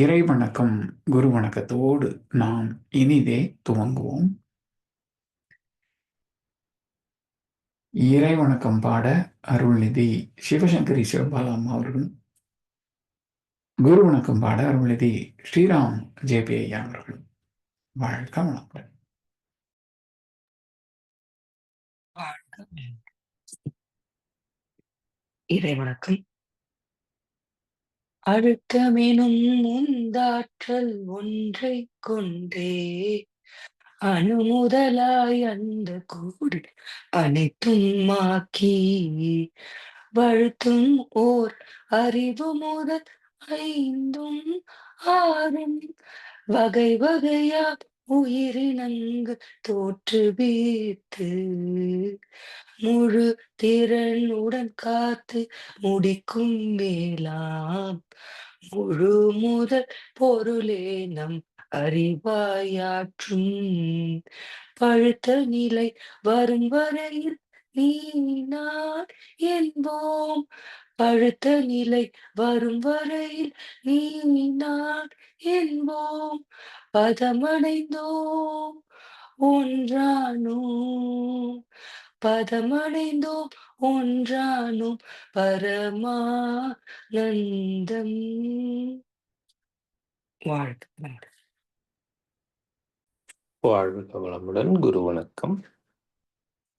இறை வணக்கம் குரு வணக்கத்தோடு நாம் இனிதே துவங்குவோம். இறை வணக்கம் பாட அருள்நிதி சிவசங்கரி சிவபாலம் அவர்கள். குரு வணக்கம் பாட அருள்நிதி ஸ்ரீராம் ஜேபி ஐயா அவர்கள். வாழ்க வணக்கம் இறை வணக்கம் அழுக்கமெனும் முந்தாற்றல் ஒன்றை கொண்டே அணுமுதலாய் அந்த கூடு அனைத்தும் மாக்கி வழுத்தும் ஓர் அறிவு முதல் ஐந்தும் ஆறும் வகை வகையாக உயிரினங்கு தோற்றுவித்து முழு திறனுடன் காத்து முடிக்கும் வேளாம். முழு முதல் பொருளே நம் அறிவாயாற்றும். பழுத்த நிலை வரும் வரையில் நீ நான் என்போம். பழுத்த நிலை வரும் வரையில் நீ நான் என்போம். பதமடைந்தோம் ஒன்றானோம். பதமடைந்தோம் ஒன்றானோம் பரமானந்தம். வாழ்க. வாழ்க வளமுடன். குரு வணக்கம்.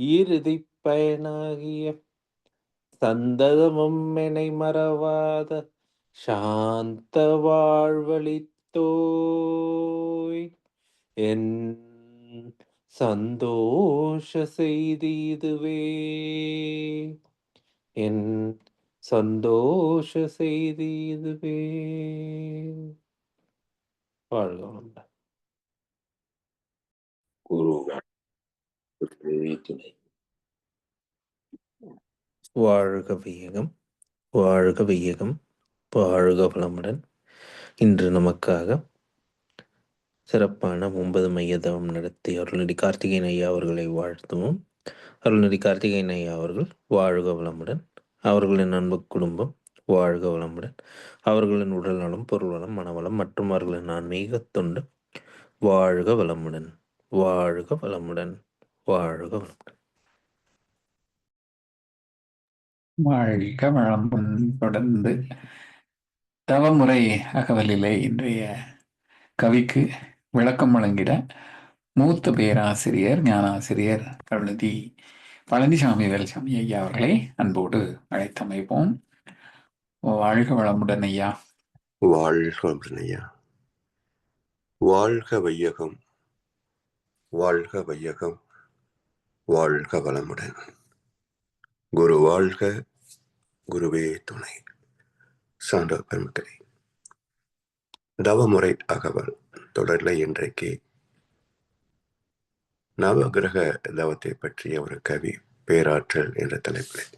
இறுதி பயனாகிய சந்ததமும் எனை மறவாத சாந்த வாழ்வழித்தோய். என் சந்தோஷ செய்தி இதுவே. என் சந்தோஷ செய்தி இதுவே. வாழ்க வளமுடன். துணை வாழ்க வையகம் வாழ்க வையகம் வாழ்க வளமுடன். இன்று நமக்காக சிறப்பான ஒன்பது மையதவம் நடத்தி அருள்நடி கார்த்திகேயன் ஐயா அவர்களை வாழ்த்துவோம். அருள்நடி கார்த்திகேயன் ஐயா அவர்கள் வாழ்க வளமுடன் அவர்களின் அன்பு குடும்பம் வாழ்க வளமுடன். அவர்களின் உடல் நலம் பொருள் வளம் மனவளம் மற்றும் அவர்களின் ஆன்மீக தொண்டு வாழ்க வளமுடன் வாழ்க வளமுடன். வாழ்க வாழ்க வளமுடன் தொடர்ந்து தவமுறை அகவலிலே இன்றைய கவிக்கு விளக்கம் வழங்கிட மூத்த பேராசிரியர் ஞானாசிரியர் அருள்நிதி பழனிசாமி வேல்சாமி ஐயா அவர்களை அன்போடு அழைத்தமைப்போம். வாழ்க வளமுடன் ஐயா. வாழ்க வளமுடன் ஐயா. வாழ்க வையகம். வாழ்க வையகம். வாழ்க வளமுடன். குரு வாழ்க குருவே துணை. சான்றோர் பெருமக்களே தவமுறை அகவல் தொடரில் இன்றைக்கு நவகிரக தவத்தை பற்றிய ஒரு கவி பேராற்றல் என்ற தலைப்பில்.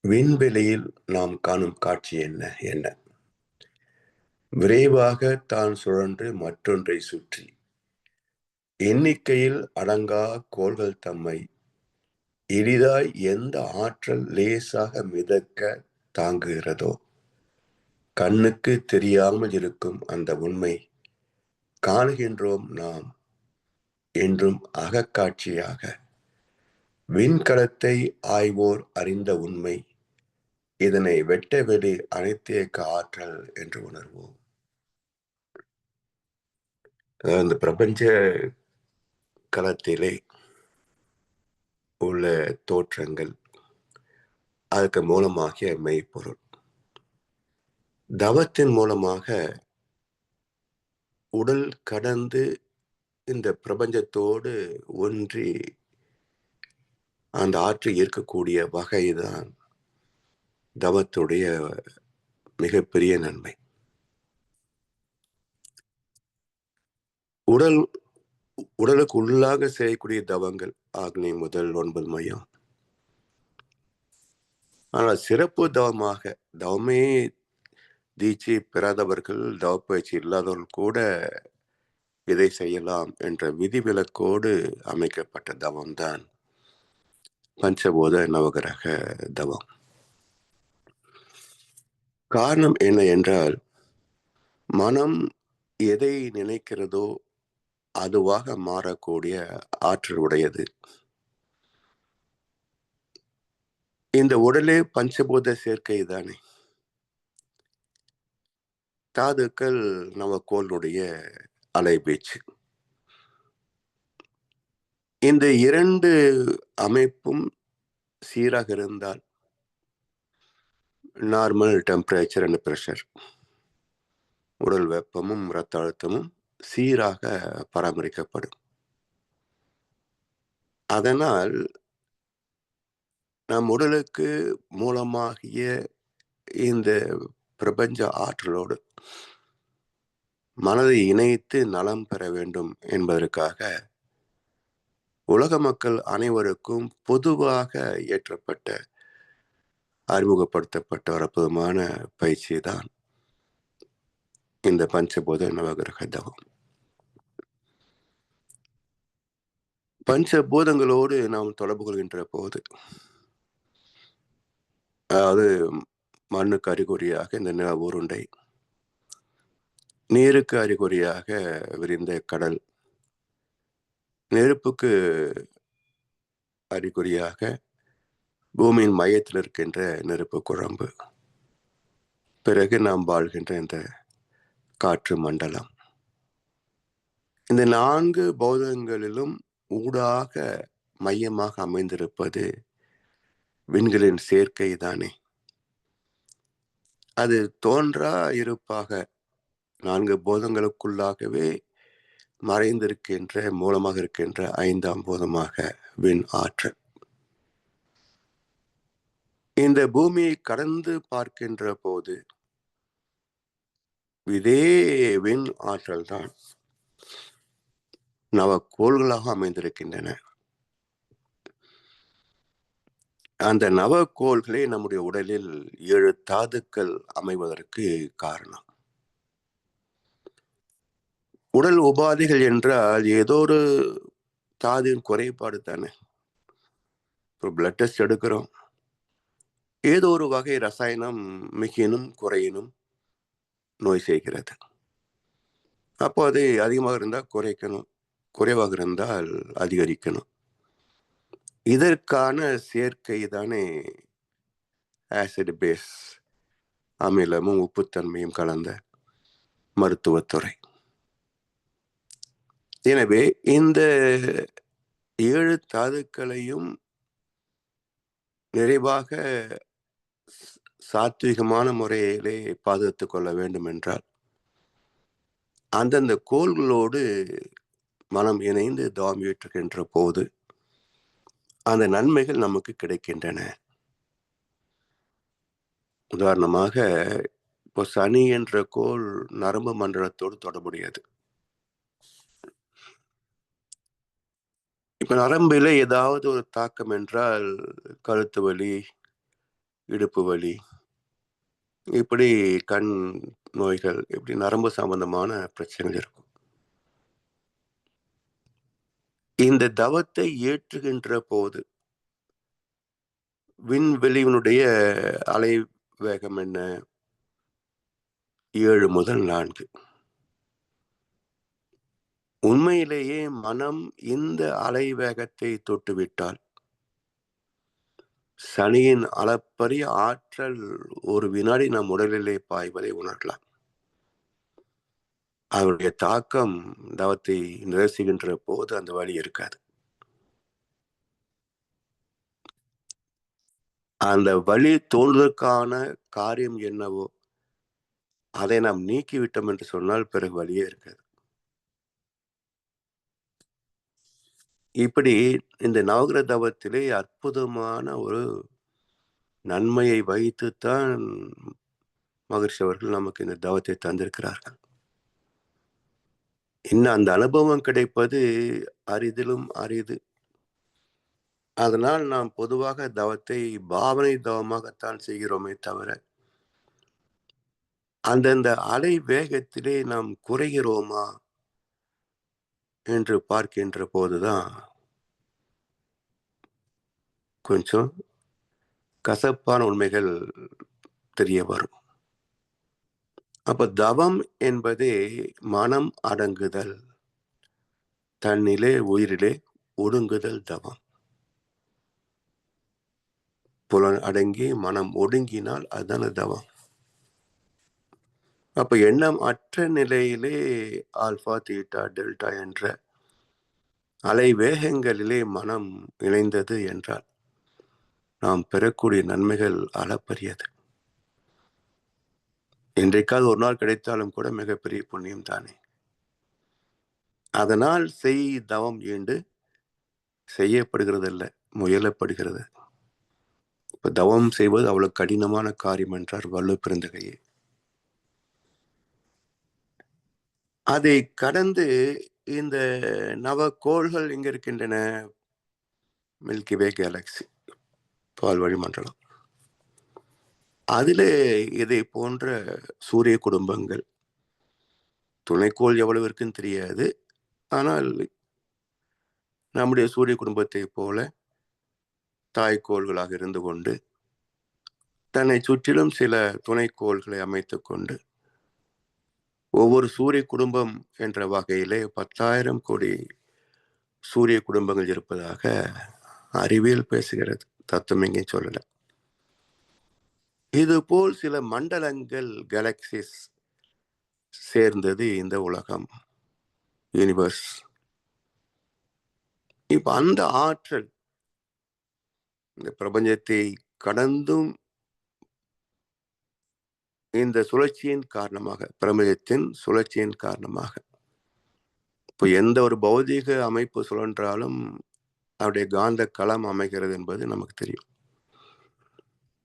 விண்வெளியில் நாம் காணும் காட்சி என்ன என்ன? விரைவாக தான் சுழன்று மற்றொன்றை சுற்றி. எண்ணிக்கையில் அடங்கா கோள்கள் தம்மை. எளிதாய் எந்த ஆற்றல் லேசாக மிதக்க தாங்குகிறதோ. கண்ணுக்கு தெரியாமல் இருக்கும் அந்த உண்மை. காணுகின்றோம் நாம் என்றும் அகக்காட்சியாக. விண்கலத்தை ஆய்வோர் அறிந்த உண்மை. இதனை வெட்ட வெளி அனைத்தேக்க ஆற்றல் என்று உணர்வோம். இந்த பிரபஞ்ச களத்திலே உள்ள தோற்றங்கள் அதுக்கு மூலமாகிய மெய்ப்பொருள். தவத்தின் மூலமாக உடல் கடந்து இந்த பிரபஞ்சத்தோடு ஒன்றி அந்த ஆற்றில் இருக்கக்கூடிய வகைதான் தவத்துடைய மிகப்பெரிய நன்மை. உடல் உடலுக்கு உள்ளாக செய்யக்கூடிய தவங்கள் ஆக்னி முதல் ஒன்பது மையம். ஆனால் சிறப்பு தவமாக தவமே தீட்சி பெறாதவர்கள் தவப்பயிற்சி இல்லாதவர்கள் கூட இதை செய்யலாம் என்ற விதிவிலக்கோடு அமைக்கப்பட்ட தவம்தான் பஞ்சபோத நவகிரக தவம். காரணம் என்ன என்றால் மனம் எதை நினைக்கிறதோ அதுவாக மாறக்கூடிய ஆற்றல் உடையது. இந்த உடலே பஞ்சபூத சேர்க்கை தானே. தாதுக்கள் நவக்கோளுடைய அலைபீச்சு. இந்த இரண்டு அமைப்பும் சீராக இருந்தால் நார்மல் டெம்பரேச்சர் அண்ட் ப்ரெஷர் உடல் வெப்பமும் இரத்த அழுத்தமும் சீராக பராமரிக்கப்படும். அதனால் நம் உடலுக்கு மூலமாகிய இந்த பிரபஞ்ச ஆற்றலோடு மனதை இணைத்து நலம் பெற வேண்டும் என்பதற்காக உலக மக்கள் அனைவருக்கும் பொதுவாக ஏற்றப்பட்ட அறிமுகப்படுத்தப்பட்ட ஒரு அற்புதமான பயிற்சி தான் இந்த பஞ்சபூத நவகிரக தவம். பஞ்சபூதங்களோடு நாம் தொடர்பு கொள்கின்ற போது அதாவது மண்ணுக்கு அறிகுறியாக இந்த நில ஊருண்டை நீருக்கு அறிகுறியாக விரிந்த கடல் நெருப்புக்கு அறிகுறியாக பூமியின் மையத்தில் இருக்கின்ற நெருப்பு குழம்பு பிறகு நாம் வாழ்கின்ற இந்த காற்று மண்டலம். இந்த நான்கு பௌதங்களிலும் ஊடாக மையமாக அமைந்திருப்பது விண்களின் சேர்க்கை தானே. அது தோன்றா இருப்பாக நான்கு போதங்களுக்குள்ளாகவே மறைந்திருக்கின்ற மூலமாக இருக்கின்ற ஐந்தாம் போதமாக விண் ஆற்றல். இந்த பூமியை கடந்து பார்க்கின்ற போது இதே விண் ஆற்றல் தான் நவக்கோள்களாக அமைந்திருக்கின்றன. அந்த நவக்கோள்களே நம்முடைய உடலில் ஏழு தாதுக்கள் அமைவதற்கு காரணம். உடல் உபாதைகள் என்றால் ஏதோ ஒரு தாதின் குறைபாடு தானே. இப்போ பிளட் டெஸ்ட் எடுக்கிறோம். ஏதோ ஒரு வகை ரசாயனம் மிகினும் குறையினும் நோய் செய்கிறது. அப்போ அது அதிகமாக இருந்தால் குறைக்கணும். குறைவாக இருந்தால் அதிகரிக்கணும். இதற்கான சேர்க்கை தானே ஆசிட் பேஸ் அமிலமும் உப்புத்தன்மையும் கலந்த மருத்துவத்துறை எனவே இந்த ஏழு தாதுக்களையும் நிறைவாக சாத்விகமான முறையிலே பாதுகாத்துக் கொள்ள வேண்டும் என்றால் அந்தந்த கோள்களோடு மனம் இணைந்து தாம் ஏற்றுகின்ற போது அந்த நன்மைகள் நமக்கு கிடைக்கின்றன. உதாரணமாக இப்போ சனி என்ற கோள் நரம்பு மண்டலத்தோடு தொடர்புடையது. இப்ப நரம்பில ஏதாவது ஒரு தாக்கம் என்றால் கழுத்து வலி இடுப்பு வலி இப்படி கண் நோய்கள் இப்படி நரம்பு சம்பந்தமான பிரச்சனைகள் இருக்கும். இந்த தவத்தை ஏற்றுகின்ற போது விண்வெளியினுடைய அலை வேகம் என்ன? ஏழு முதல் நான்கு. உண்மையிலேயே மனம் இந்த அலை வேகத்தை தொட்டுவிட்டால் சனியின் அளப்பரிய ஆற்றல் ஒரு வினாடி நம் உடலிலே பாய்வதை உணரலாம். அவருடைய தாக்கம் தவத்தை நிரசுகின்ற போது அந்த வழி இருக்காது. அந்த வழி தோன்றுவதற்கான காரியம் என்னவோ அதை நாம் நீக்கிவிட்டோம் என்று சொன்னால் பிறகு வழியே இருக்காது. இப்படி இந்த நவகிர தவத்திலே அற்புதமான ஒரு நன்மையை வைத்துத்தான் மகர்ஷி அவர்கள் நமக்கு இந்த தவத்தை தந்திருக்கிறார்கள். இன்னும் அந்த அனுபவம் கிடைப்பது அரிதிலும் அரிது. அதனால் நாம் பொதுவாக தவத்தை பாவனை தவமாகத்தான் செய்கிறோமே தவிர அந்தந்த அலை வேகத்திலே நாம் குறைகிறோமா என்று பார்க்கின்ற போதுதான் கொஞ்சம் கசப்பான உண்மைகள் தெரிய வரும். அப்ப தவம் என்பதே மனம் அடங்குதல். தன்னிலே உயிரிலே ஒடுங்குதல் தவம். புலன் அடங்கி மனம் ஒடுங்கினால் அதுதான தவம். அப்ப எண்ணம் அற்ற நிலையிலே ஆல்பா தீட்டா டெல்டா என்ற அலை வேகங்களிலே மனம் இணைந்தது என்றால் நாம் பெறக்கூடிய நன்மைகள் அளப்பரியது. என்றைக்காவது ஒரு நாள் கிடைத்தாலும் கூட மிகப்பெரிய புண்ணியம் தானே. அதனால் செய் தவம் ஈண்டு செய்யப்படுகிறது இல்லை முயலப்படுகிறது. இப்போ தவம் செய்வது அவ்வளவு கடினமான காரியம் என்றார் வல்லு பிறந்தகையே அதை கடந்து இந்த நவகோள்கள் இங்கே இருக்கின்றன மில்கி வே கேலக்சி பால்வழி மண்டலம். அதிலே இதை போன்ற சூரிய குடும்பங்கள் துணைக்கோள் எவ்வளவு இருக்குன்னு தெரியாது. ஆனால் நம்முடைய சூரிய குடும்பத்தை போல தாய்க்கோள்களாக இருந்து கொண்டு தன்னை சுற்றிலும் சில துணைக்கோள்களை அமைத்து கொண்டு ஒவ்வொரு சூரிய குடும்பம் என்ற வகையிலே பத்தாயிரம் கோடி சூரிய குடும்பங்கள் இருப்பதாக அறிவியல் பேசுகிறது. தத்துவம் இங்கே சொல்லலை. இதுபோல் சில மண்டலங்கள் கேலக்சிஸ் சேர்ந்தது இந்த உலகம் யூனிவர்ஸ் இப்ப அந்த ஆற்றல் இந்த பிரபஞ்சத்தை கடந்தும் இந்த சுழற்சியின் காரணமாக பிரபஞ்சத்தின் சுழற்சியின் காரணமாக. இப்போ எந்த ஒரு பௌதீக அமைப்பு சுழன்றாலும் அவருடைய காந்த களம் அமைகிறது என்பது நமக்கு தெரியும்.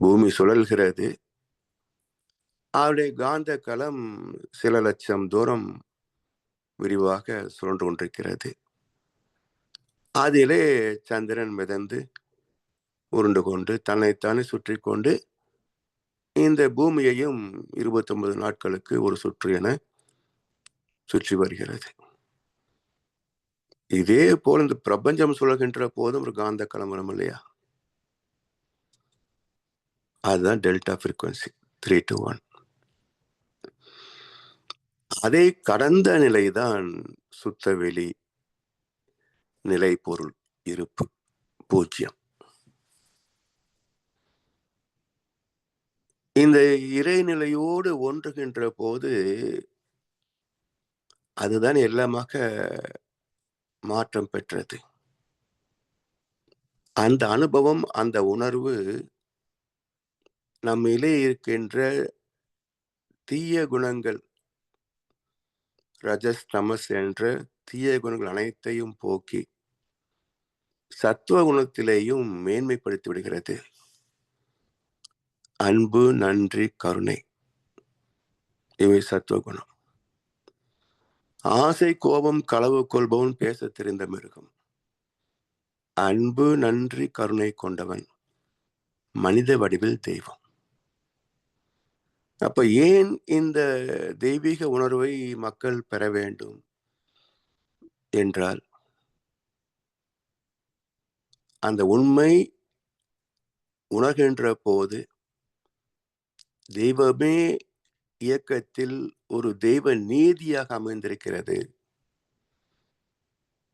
பூமி சுழல்கிறது. அவருடைய காந்த களம் சில லட்சம் தூரம் விரிவாக சுழன்று கொண்டிருக்கிறது அதிலே சந்திரன் மிதந்து உருண்டு கொண்டு தன்னைத்தானே சுற்றி கொண்டு இந்த பூமியையும் இருபத்தொன்பது நாட்களுக்கு ஒரு சுற்று என சுற்றி வருகிறது. இதே போல் இந்த பிரபஞ்சம் சுழல்கின்ற போதும் ஒரு காந்த கலமரம் இல்லையா? அதுதான் delta frequency three to one அதை கடந்த நிலைதான் சுத்த வெளி நிலை பொருள் இருப்பு பூஜ்ஜியம். இந்த இறைநிலையோடு ஒன்றுகின்ற போது அதுதான் எல்லாமாக மாற்றம் பெற்றது. அந்த அனுபவம் அந்த உணர்வு நம்மிலே இருக்கின்ற தீய குணங்கள் ரஜஸ் தமஸ் என்ற தீய குணங்கள் அனைத்தையும் போக்கி சத்துவ குணத்திலேயும் மேன்மைப்படுத்தி விடுகிறது. அன்பு நன்றி கருணை இவை சத்துவ குணம். ஆசை கோபம் களவு கொள்பவன் பேச தெரிந்த மிருகம். அன்பு நன்றி கருணை கொண்டவன் மனித வடிவில் தெய்வம். அப்ப ஏன் இந்த தெய்வீக உணர்வை மக்கள் பெற வேண்டும் என்றால் அந்த உண்மை உணர்கின்ற போது தெய்வமே இயக்கத்தில் ஒரு தெய்வ நீதியாக அமைந்திருக்கிறது.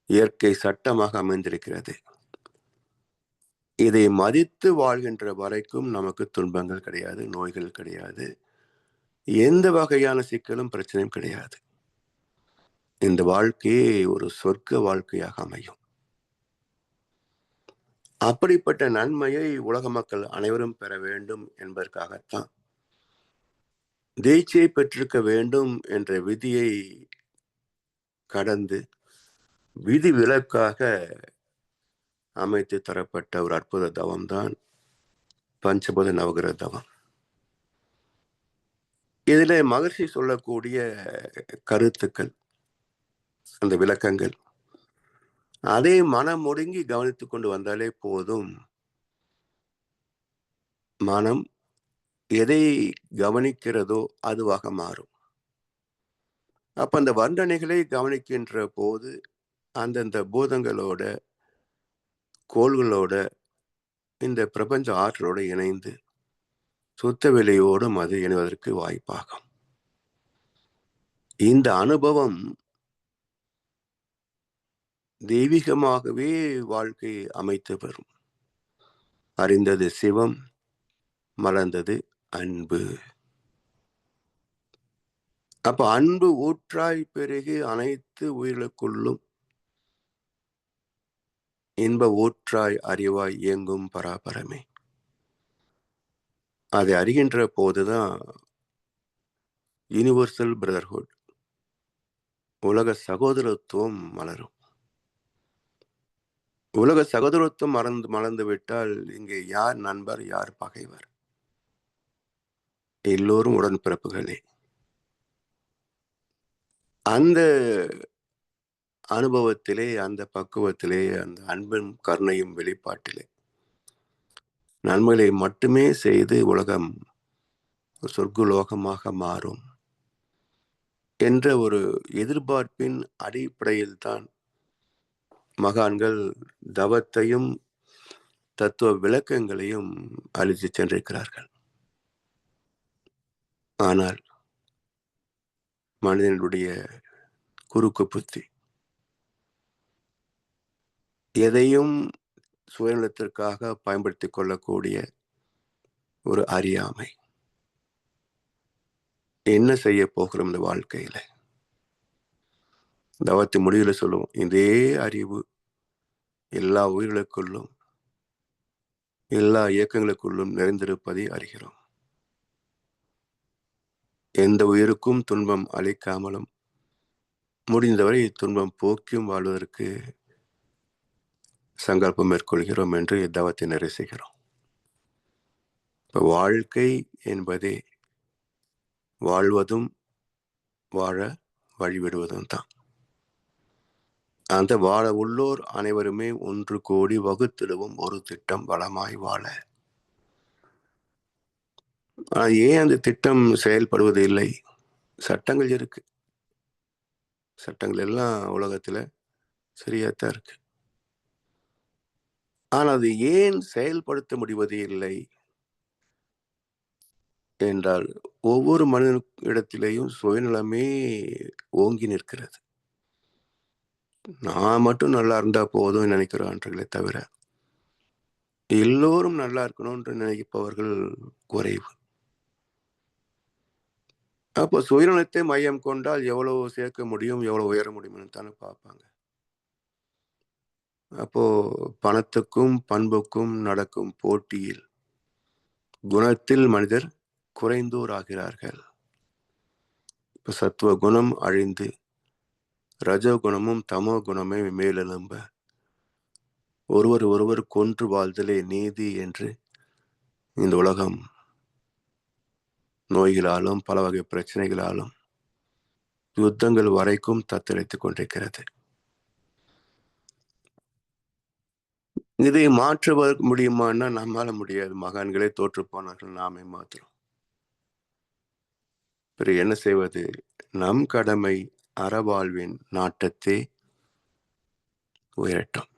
இயற்கை சட்டமாக அமைந்திருக்கிறது. இதை மதித்து வாழ்கின்ற வரைக்கும் நமக்கு துன்பங்கள் கிடையாது நோய்கள் கிடையாது. எந்த வகையான சிக்கலும் பிரச்சனையும் கிடையாது. இந்த வாழ்க்கையே ஒரு சொர்க்க வாழ்க்கையாக அமையும். அப்படிப்பட்ட நன்மையை உலக மக்கள் அனைவரும் பெற வேண்டும் என்பதற்காகத்தான் தேய்ச்சியை பெற்றிருக்க வேண்டும் என்ற விதியை கடந்து விதி விலக்காக அமைத்து தரப்பட்ட ஒரு அற்புத தவம்தான் பஞ்சபத நவகிர தவம். இதில் மகர்ஷி சொல்லக்கூடிய கருத்துக்கள் அந்த விளக்கங்கள் அதை மனம் ஒடுங்கி கவனித்து கொண்டு வந்தாலே போதும். மனம் எதை கவனிக்கிறதோ அதுவாக மாறும். அப்ப அந்த வர்ணனைகளை கவனிக்கின்ற போது அந்தந்த பூதங்களோட கோள்களோட இந்த பிரபஞ்ச ஆற்றலோடு இணைந்து சுத்த விலையோடும் அது இணைவதற்கு வாய்ப்பாகும். இந்த அனுபவம் தெய்வீகமாகவே வாழ்க்கை அமைத்து வரும் அறிந்தது சிவம் மலர்ந்தது அன்பு. அப்ப அன்பு ஊற்றாய் பெருகி அனைத்து உயிர்களுக்குள்ளும் இன்ப ஊற்றாய் அறிவாய் இயங்கும் பராபரமே. அதை அறிகின்ற போதுதான் யூனிவர்சல் பிரதர்ஹுட் உலக சகோதரத்துவம் மலரும். உலக சகோதரத்துவம் மறந்து மலர்ந்து விட்டால் இங்கே யார் நண்பர் யார் பகைவர்? எல்லோரும் உடன்பிறப்புகளே. அந்த அனுபவத்திலே அந்த பக்குவத்திலே அந்த அன்பும் கருணையும் வெளிப்பாட்டிலே நன்மைகளை மட்டுமே செய்து உலகம் சொர்க்குலோகமாக மாறும். என்ற ஒரு எதிர்பார்ப்பின் அடிப்படையில்தான் மகான்கள் தவத்தையும் தத்துவ விளக்கங்களையும் அழித்து சென்றிருக்கிறார்கள். ஆனால் மனிதனுடைய குறுக்கு புத்தி எதையும் சுயநலத்திற்காக பயன்படுத்திக் கொள்ளக்கூடிய ஒரு அறியாமை. என்ன செய்ய போகிறோம் இந்த வாழ்க்கையில? தவத்து முடிவில் சொல்லுவோம். இதே அறிவு எல்லா உயிர்களுக்குள்ளும் எல்லா இயக்கங்களுக்குள்ளும் நிறைந்திருப்பதை அறிகிறோம். எந்த உயிருக்கும் துன்பம் அளிக்காமலும் முடிந்தவரை துன்பம் போக்கியும் வாழ்வதற்கு சங்கல்பம் மேற்கொள்கிறோம் என்று இத்தவத்தை ரசிக்கிறோம் இப்போ வாழ்க்கை என்பதே வாழ்வதும் வாழ வழிவிடுவதும் தான். அந்த வாழ உள்ளோர் அனைவருமே ஒன்று கோடி வகுத்திடுவோம் ஒரு திட்டம் வளமாய் வாழ. ஏன் அந்த திட்டம் செயல்படுவது இல்லை? சட்டங்கள் இருக்கு. சட்டங்கள் எல்லாம் உலகத்துல சரியாத்தான் இருக்கு. ஆனால் அது ஏன் செயல்படுத்த முடிவது இல்லை? என்றால் ஒவ்வொரு மனிதன் இடத்திலேயும் சுயநலமே ஓங்கி நிற்கிறது. நான் மட்டும் நல்லா இருந்தா போதும் நினைக்கிறான்றங்களே தவிர எல்லோரும் நல்லா இருக்கணும்னு நினைப்பவர்கள் குறைவு. அப்போ சுயநலத்தை மையம் கொண்டால் எவ்வளவு சேர்க்க முடியும் எவ்வளவு உயர முடியும்னு தானே பார்ப்பாங்க. அப்போ பணத்துக்கும் பண்புக்கும் நடக்கும் போட்டியில் குணத்தில் மனிதர் குறைந்தோர் ஆகிறார்கள் இப்ப சத்துவ குணம் அழிந்து ரஜோ குணமும் தமோ குணமே மேலெழும்ப ஒருவர் ஒருவர் கொன்று வாழ்தலே நீதி என்று இந்த உலகம் நோய்களாலும் பல வகை பிரச்சனைகளாலும் யுத்தங்கள் வரைக்கும் தத்தளித்துக் கொண்டிருக்கிறது. இதை மாற்ற முடியுமான்னா நம்மால முடியாது. மகான்களே தோற்று போனார்கள் நாமே மாத்திரம் பிறகு என்ன செய்வது? நம் கடமை அறவாழ்வின் நாட்டத்தை உயரட்டும்.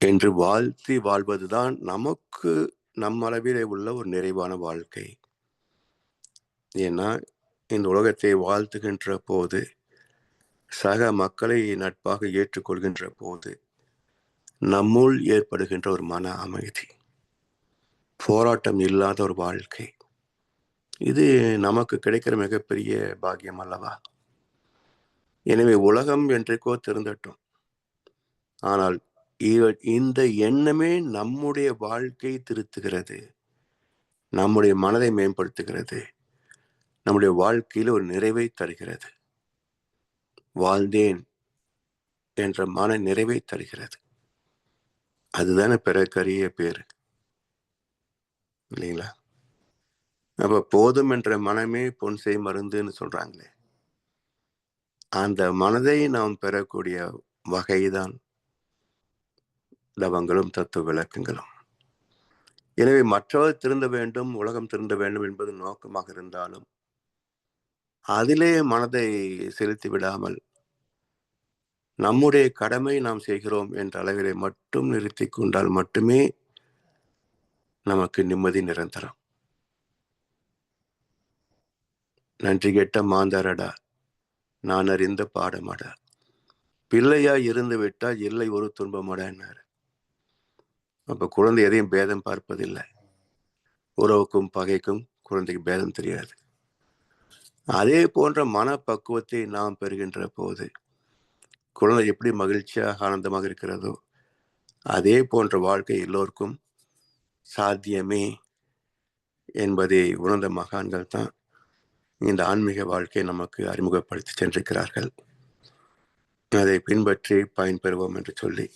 என்று வாழ்த்தி வாழ்வதுதான் நமக்கு நம் அளவிலே உள்ள ஒரு நிறைவான வாழ்க்கை. ஏன்னா இந்த உலகத்தை வாழ்த்துகின்ற போது சக மக்களை நட்பாக ஏற்றுக்கொள்கின்ற போது நம்முள் ஏற்படுகின்ற ஒரு மன அமைதி போராட்டம் இல்லாத ஒரு வாழ்க்கை. இது நமக்கு கிடைக்கிற மிகப்பெரிய பாக்கியம் அல்லவா? எனவே உலகம் என்றைக்கோ திருந்தட்டும். ஆனால் இவ- இந்த எண்ணமே நம்முடைய வாழ்க்கை திருத்துகிறது. நம்முடைய மனதை மேம்படுத்துகிறது. நம்முடைய வாழ்க்கையில் ஒரு நிறைவை தருகிறது. வாழ்ந்தேன் என்ற மன நிறைவை தருகிறது. அதுதானே பிறக்கரிய பேர். இல்லைங்களா? அப்ப போதும் என்ற மனமே பொன்சை மருந்துன்னு சொல்றாங்களே. அந்த மனதை நாம் பெறக்கூடிய வகைதான் தவங்களும் தத்துவ விளக்கங்களும். எனவே மற்றவர் திருந்த வேண்டும் உலகம் திருந்த வேண்டும் என்பது நோக்கமாக இருந்தாலும் அதிலே மனதை செலுத்தி விடாமல் நம்முடைய கடமை நாம் செய்கிறோம் என்ற அளவிலே மட்டும் நிறுத்தி கொண்டால் மட்டுமே நமக்கு நிம்மதி நிரந்தரம். நன்றி கேட்ட மாந்தாரடா நான் அறிந்த பாடமாடா. பிள்ளையா இருந்து விட்டால் இல்லை ஒரு துன்பமாடா என்னார். அப்ப குழந்தை எதையும் பேதம் பார்ப்பதில்லை. உறவுக்கும் பகைக்கும் குழந்தைக்கு பேதம் தெரியாது. அதே போன்ற மனப்பக்குவத்தை நாம் பெறுகின்ற போது குழந்தை எப்படி மகிழ்ச்சியாக ஆனந்தமாக இருக்கிறதோ அதே போன்ற வாழ்க்கை எல்லோருக்கும் சாத்தியமே என்பதை உணர்ந்த மகான்கள் தான் இந்த ஆன்மீக வாழ்க்கையை நமக்கு அறிமுகப்படுத்தி சென்றிருக்கிறார்கள். அதை பின்பற்றி பயன்பெறுவோம் என்று சொல்லி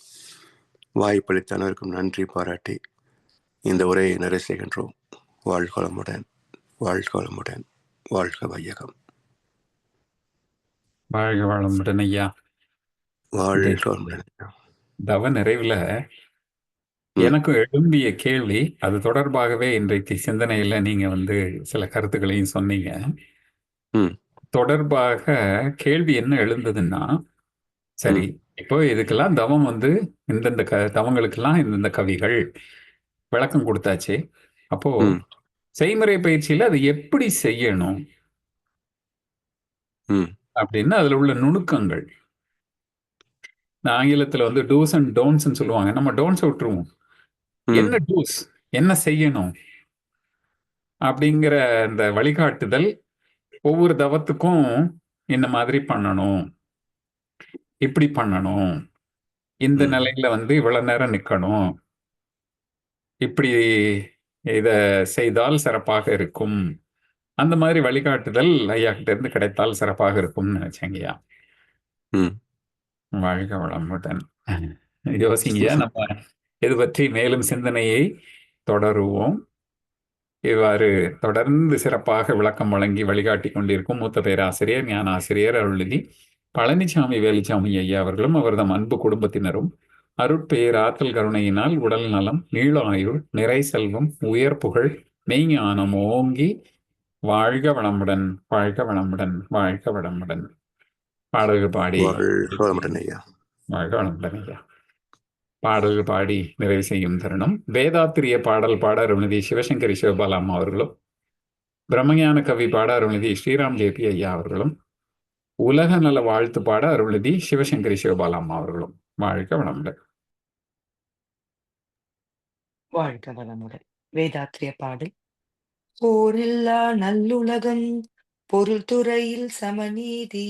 வாய்ப்பளித்த அனைவருக்கும் நன்றி பாராட்டி இந்த உரையை நிறைவு செய்கின்றோம். வாழ்கோளமுடன் வாழ்கோளமுடன். வாழ்க வையகம். வாழ்க வளமுடன் ஐயா. வாழ்க வளமுடன் தவ நிறைவுல எனக்கு எழும்பிய கேள்வி அது தொடர்பாகவே இன்றைக்கு சிந்தனையில நீங்க வந்து சில கருத்துக்களையும் சொன்னீங்க. தொடர்பாக கேள்வி என்ன எழுந்ததுன்னா சரி இப்போ இதுக்கெல்லாம் தவம் வந்து இந்தந்த க தவங்களுக்கெல்லாம் இந்தந்த கவிகள் விளக்கம் கொடுத்தாச்சு. அப்போ. செய்முறை பயிற்சியில அதை எப்படி செய்யணும். அப்படின்னு அதுல உள்ள நுணுக்கங்கள். ஆங்கிலத்துல வந்து டூஸ் அண்ட் டோன்ட்ஸ் சொல்லுவாங்க. நம்ம டோன்ட்ஸ் விட்டுருவோம். என்ன டூஸ் என்ன செய்யணும்? அப்படிங்கிற இந்த வழிகாட்டுதல் ஒவ்வொரு தவத்துக்கும் இந்த மாதிரி பண்ணணும். இப்படி பண்ணணும். இந்த. நிலையில வந்து இவ்வளவு நேரம் நிக்கணும். இப்படி இத செய்தால் சிறப்பாக இருக்கும். அந்த மாதிரி வழிகாட்டுதல் ஐயா கிட்ட இருந்து கிடைத்தால் சிறப்பாக இருக்கும்னு நினைச்சேங்கய்யா. வாழ்க வளமுடன். யோசிங்க நம்ம இது பற்றி மேலும் சிந்தனையை தொடருவோம். இவ்வாறு தொடர்ந்து சிறப்பாக விளக்கம் வழங்கி வழிகாட்டி கொண்டிருக்கும் மூத்த பேராசிரியர் ஞான ஆசிரியர் அருள்நிதி பழனிசாமி வேலுச்சாமி ஐயா அவர்களும் அவர்தம் அன்பு குடும்பத்தினரும் அருட்பேராற்றல் கருணையினால் உடல் நலம் நீள ஆயுள் நிறை செல்வம் உயர் புகழ் மெய்ஞானம் ஓங்கி வாழ்க வளமுடன் வாழ்க வளமுடன் வாழ்க வளமுடன். பாடல்கள் பாடி வாழ்க வளமுடன் ஐயா. வாழ்க வளமுடன் ஐயா. பாடல்கள் பாடி நிறைவு செய்யும் தருணம். வேதாத்திரிய பாடல் பாட அருள்நிதி சிவசங்கரி சிவபாலாமா அவர்களும் பிரம்மஞான கவி பாட அருள்நிதி ஸ்ரீராம் ஜேபி ஐயா அவர்களும் உலக நல வாழ்த்து பாட அருள்நிதி சிவசங்கரி சிவபாலாமா அவர்களும். வாழ்க வளமுடன். வாழ்க வளமுடன் வேதாத்திரிய பாடல். போரில்லா நல்லுலகம் பொருள் துறையில் சமநீதி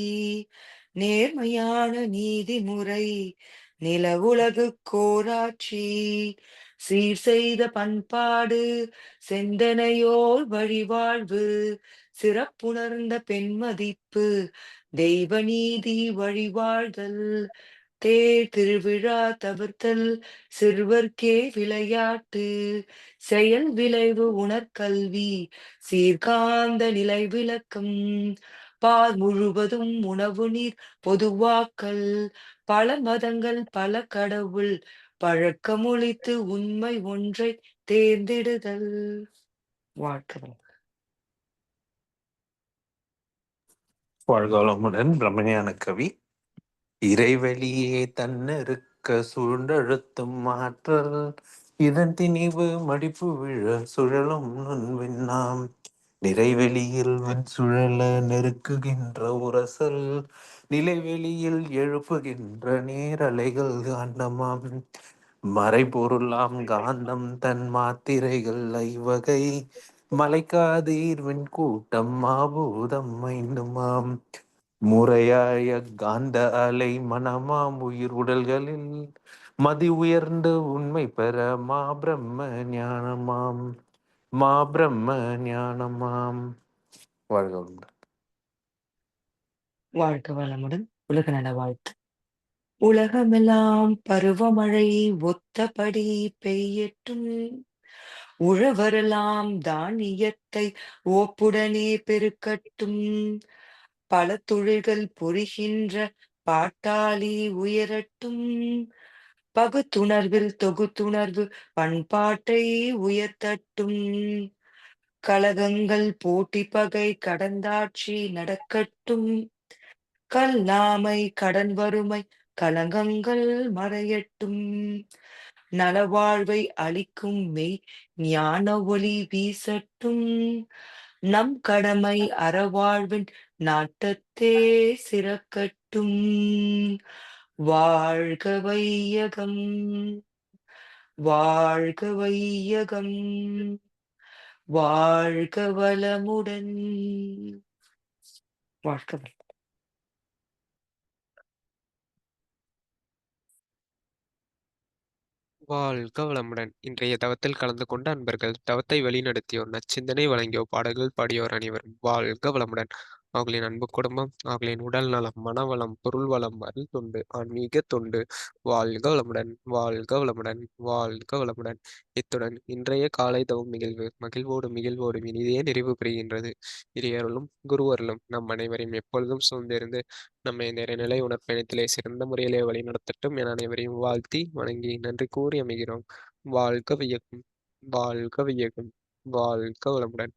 நேர்மையான நீதிமுறை நில உலகு கோராட்சி சீர் செய்த பண்பாடு செந்தனையோர் வழிவாழ்வு சிறப்புணர்ந்த பெண்மதிப்பு தெய்வ நீதி வழிவாழ்தல் தேர் திருவிழா தவிர்த்தல் சிறுவர்க்கே விளையாட்டு. செயல் விளைவு உணர்கல்வி சீர்காந்த நிலை விளக்கம். பால் முழுவதும் உணவு நீர் பொதுவாக்கல். பல மதங்கள் பல கடவுள் பழக்கம் ஒழித்து உண்மை ஒன்றை தேர்ந்தெடுதல். வாழ்க்கை வாழ்க வளமுடன் கவி. இறைவெளியே தன்னிருக்க சூழ்ந்தழுத்தும் மாற்றல் இதன் திணிவு மடிப்பு விழ சுழலும் நுண்விண்ணாம். நிறைவெளியில் வெண் சுழல நெருக்குகின்ற உரசல் நிலைவெளியில் எழுப்புகின்ற நேரலைகள் காண்டமாம் மறைபொருளாம் காந்தம் தன் மாத்திரைகள் ஐவகை மலைக்காதீர்வின் கூட்டம் மாபூதம் ஐந்துமாம். முறையாய காந்த அலை மனமாம் உயிர் உடல்களில் மதி உயர்ந்து உண்மை பெற மா பிரம்ம ஞானமாம். மா பிரம்ம ஞானமாம். வாழ்க வளமுடன். வாழ்க வளமுடன். உலக நல வாழ்த்து உலகமெல்லாம் பருவமழை ஒத்தபடி பெய்யட்டும். உழவரெல்லாம் தானியத்தை ஓப்புடனே பெருக்கட்டும். பல தொழில்கள் புரிகின்ற பாட்டாளி உயரட்டும். பகுத்துணர்வில் தொகுத்துணர்வு பண்பாட்டை உயர்த்தட்டும். கழகங்கள் போட்டி பகை கடந்தாட்சி நடக்கட்டும். கல்லாமை கடன் வறுமை கலங்கங்கள் மறையட்டும். நலவாழ்வை அளிக்கும் மெய் ஞான ஒளி வீசட்டும். நம் கடமை அறவாழ்வின் நாட்டத்தே சிறக்கட்டும். வாழ்க வையகம். வாழ்க வையகம். வாழ்க வளமுடன். வாழ்க வளம் வாழ்க வளமுடன். இன்றைய தவத்தில் கலந்து கொண்ட அன்பர்கள் தவத்தை வழிநடத்தியோர் நச்சிந்தனை வழங்கியோர் பாடல்கள் பாடியோர் அனைவரும் வாழ்க வளமுடன். அவர்களின் அன்பு குடும்பம் அவர்களின் உடல் நலம் மனவளம் பொருள் வளம் அருள் தொண்டு. ஆன்மீக தொண்டு. வாழ்க வளமுடன் வாழ்க வளமுடன் வாழ்க வளமுடன். இத்துடன் இன்றைய காலை தவம் நிகழ்வு மகிழ்வோடும் மகிழ்வோடு இனிதே நிறைவு பெறுகின்றது. இறையருளும் குருவருளும் நம் அனைவரையும் எப்பொழுதும் சூழ்ந்திருந்து நம்மை நிறைநிலை இறைநிலை உணர்ப்பயணத்திலே சிறந்த முறையிலே வழிநடத்தட்டும் என அனைவரையும் வாழ்த்தி வணங்கி நன்றி கூறி அமைகிறோம். வாழ்க வியக்கும் வாழ்க வியக்கும் வாழ்க வளமுடன்.